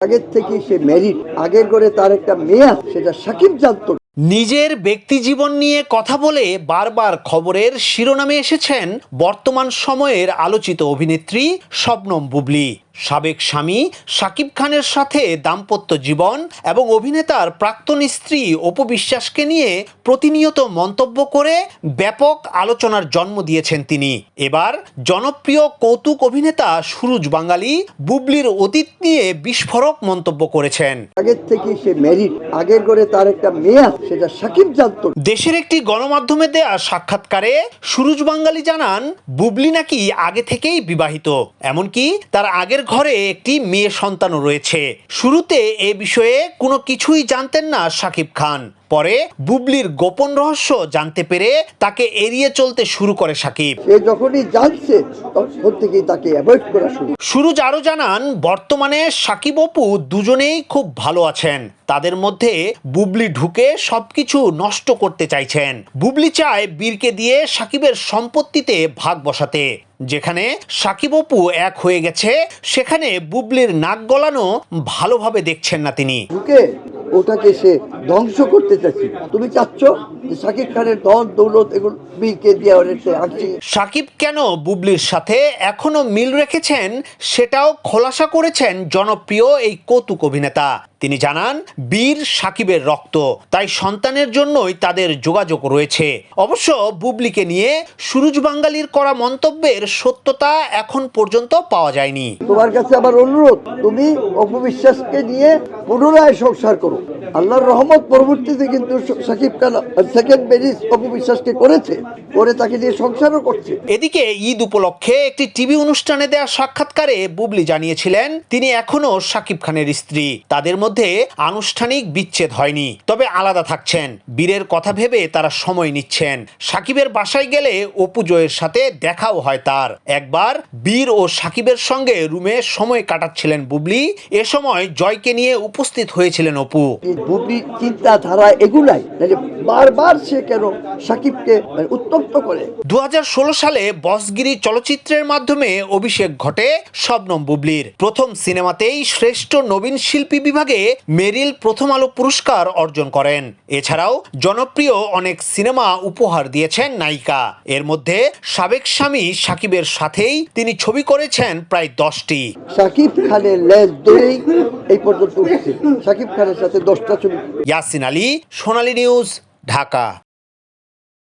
আগের থেকে সে মেরিট আগের করে তার একটা মেয়ে সেটা সাকিব জানতো। নিজের ব্যক্তি জীবন নিয়ে কথা বলে বারবার খবরের শিরোনামে এসেছেন বর্তমান সময়ের আলোচিত অভিনেত্রী শবনম বুবলি সাবেক স্বামী শাকিব খানের সাথে দাম্পত্য জীবন এবং অভিনেতার প্রাক্তন স্ত্রী অপু বিশ্বাসকে নিয়ে প্রতিনিয়ত মন্তব্য করে ব্যাপক আলোচনার জন্ম দিয়েছেন তিনি। এবার জনপ্রিয় কৌতুক অভিনেতা সুরুজ বাঙালি বুবলির অতীত নিয়ে বিস্ফোরক মন্তব্য করেছেন। আগের থেকে সে মেরিট আগের করে তার একটা মেয়ে সেটা সাকিব জানতো। দেশের একটি গণমাধ্যমে দেয়া সাক্ষাৎকারে সুরুজ বাঙালি জানান বুবলি নাকি আগে থেকেই বিবাহিত। এমনকি তার আগের ঘরে একটি মেয়ে সন্তানও রয়েছে। শুরুতে এ বিষয়ে কোনো কিছুই জানতেন না শাকিব খান। পরে বুবলির গোপন রহস্য জানতে পেরে তাকে এড়িয়ে চলতে শুরু করে সাকিব। সে যখনই জানছে তখন থেকেই তাকে অ্যাভয়েড করা শুরু সুরজ আরও জানান বর্তমানে সাকিব অপু দুজনেই খুব ভালো আছেন। তাদের মধ্যে বুবলি ঢুকে সবকিছু নষ্ট করতে চাইছেন। বুবলি চায় বীরকে দিয়ে সাকিবের সম্পত্তিতে ভাগ বসাতে। যেখানে সাকিব অপু এক হয়ে গেছে সেখানে বুবলির নাক গলানো ভালোভাবে দেখছেন না তিনি। ঢুকে ওটাকে সে ধ্বংস করতে চাচ্ছে তুমি চাচ্ছ শাকিব খানের দল দৌলত এগুলো বিকে দিয়ে অনেকটা সাকিব কেন বুবলির সাথে এখনও মিল রেখেছেন, সেটাও খোলাসা করেছেন জনপ্রিয় এই কৌতুক অভিনেতা। তিনি জানান বীর সাকিবের রক্ত তাই সন্তানের জন্যই তাদের যোগাযোগ রয়েছে। অবশ্য বুবলিকে নিয়ে সুরুজ বাঙ্গালির করা মন্তব্যের সত্যতা এখন পর্যন্ত পাওয়া যায়নি। তোমার কাছে আমার অনুরোধ তুমি অপবিশ্বাসকে নিয়ে পুনরায় সংসার করো। আল্লাহর রহমত পরবর্তীতে কিন্তু সাকিব খান সেকেন্ড ম্যারিজ অপবিশ্বাসকে করেছে করে তাকে নিয়ে সংসারও করছে। এদিকে ঈদ উপলক্ষে একটি টিভি অনুষ্ঠানে দেওয়া সাক্ষাৎকারে বুবলি জানিয়েছিলেন তিনি এখনও সাকিব খানের স্ত্রী। তাদের মধ্যে আনুষ্ঠানিক বিচ্ছেদ হয়নি। তবে আলাদা থাকছেন। বীরের কথা ভেবে তারা সময় নিচ্ছেন। সাকিবের বাসায় গেলে অপু জয়ের সাথে দেখাও হয় তার। একবার বীর ও সাকিবের সঙ্গে রুমে সময় কাটাচ্ছিলেন বুবলি। এ সময় জয়কে নিয়ে উপস্থিত হয়েছিলেন অপু। এই বুবলির চিন্তাধারা এগুলাই বারবার সে কেন সাকিবকে মানে উত্তপ্ত করে? দু হাজার ষোলো সালে বসগিরি চলচ্চিত্রের মাধ্যমে অভিষেক ঘটে শবনম বুবলির। প্রথম সিনেমাতেই শ্রেষ্ঠ নবীন শিল্পী বিভাগে মেরিল প্রথম আলো পুরস্কার অর্জন করেন। এছাড়াও জনপ্রিয় অনেক সিনেমা উপহার দিয়েছেন নায়িকা। এর মধ্যে সাবেক স্বামী সাকিবের সাথেই তিনি ছবি করেছেন প্রায় দশটি। সাকিব খানের লেজ ধরেই এই পর্যন্ত সাকিব খানের সাথে দশটা ছবি। ইয়াসিন আলী সোনালী নিউজ ঢাকা।